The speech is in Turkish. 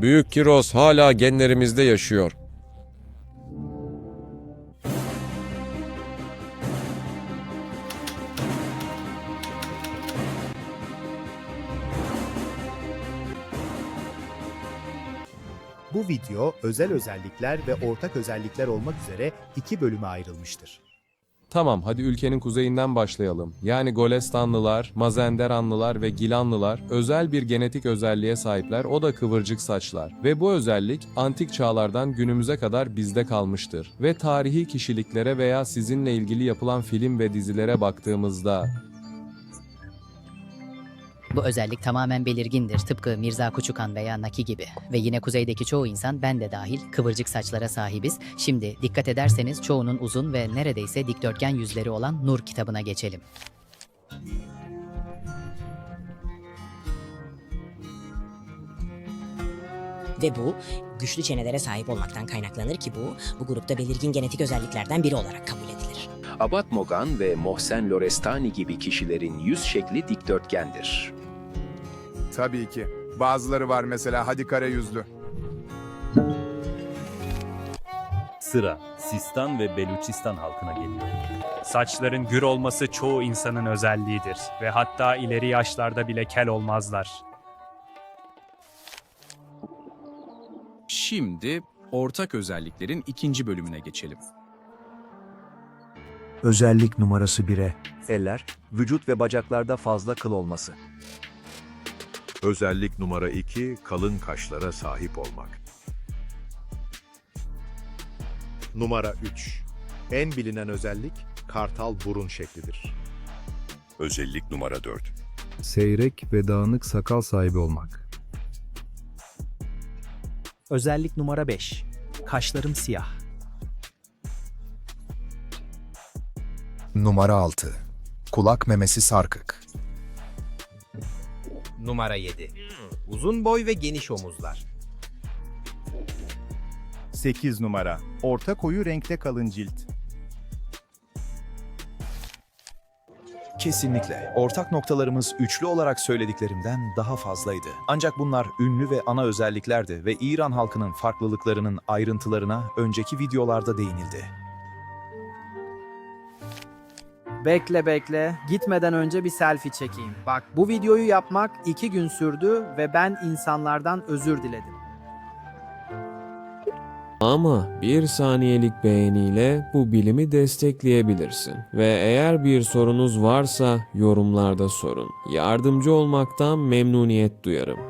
Büyük Kiros hala genlerimizde yaşıyor. Bu video özel özellikler ve ortak özellikler olmak üzere iki bölüme ayrılmıştır. Tamam, hadi ülkenin kuzeyinden başlayalım. Yani Golestanlılar, Mazenderanlılar ve Gilanlılar özel bir genetik özelliğe sahipler, o da kıvırcık saçlar. Ve bu özellik antik çağlardan günümüze kadar bizde kalmıştır. Ve tarihi kişiliklere veya sizinle ilgili yapılan film ve dizilere baktığımızda Bu özellik tamamen belirgindir tıpkı Mirza Kuçukan veya Naki gibi. Ve yine kuzeydeki çoğu insan ben de dahil kıvırcık saçlara sahibiz. Şimdi dikkat ederseniz çoğunun uzun ve neredeyse dikdörtgen yüzleri olan Nur kitabına geçelim. Ve bu güçlü çenelere sahip olmaktan kaynaklanır ki bu, bu grupta belirgin genetik özelliklerden biri olarak kabul edilir. Abat Mogan ve Mohsen Lorestani gibi kişilerin yüz şekli dikdörtgendir. Tabii ki. Bazıları var mesela hadi kare yüzlü. Sıra Sistan ve Beluçistan halkına geliyor. Saçların gür olması çoğu insanın özelliğidir ve hatta ileri yaşlarda bile kel olmazlar. Şimdi ortak özelliklerin ikinci bölümüne geçelim. Özellik numarası 1'e. Eller, vücut ve bacaklarda fazla kıl olması. Özellik numara 2, kalın kaşlara sahip olmak. Numara 3. En bilinen özellik kartal burun şeklidir. Özellik numara 4. Seyrek ve dağınık sakal sahibi olmak. Özellik numara 5. Kaşlarım siyah. Numara 6. Kulak memesi sarkık. Numara 7. Uzun boy ve geniş omuzlar. 8 numara. Orta koyu renkte kalın cilt. Kesinlikle. Ortak noktalarımız üçlü olarak söylediklerimden daha fazlaydı. Ancak bunlar ünlü ve ana özelliklerdi ve İran halkının farklılıklarının ayrıntılarına önceki videolarda değinildi. Bekle bekle. Gitmeden önce bir selfie çekeyim. Bak bu videoyu yapmak iki gün sürdü ve ben insanlardan özür diledim. Ama bir saniyelik beğeniyle bu bilimi destekleyebilirsin. Ve eğer bir sorunuz varsa yorumlarda sorun. Yardımcı olmaktan memnuniyet duyarım.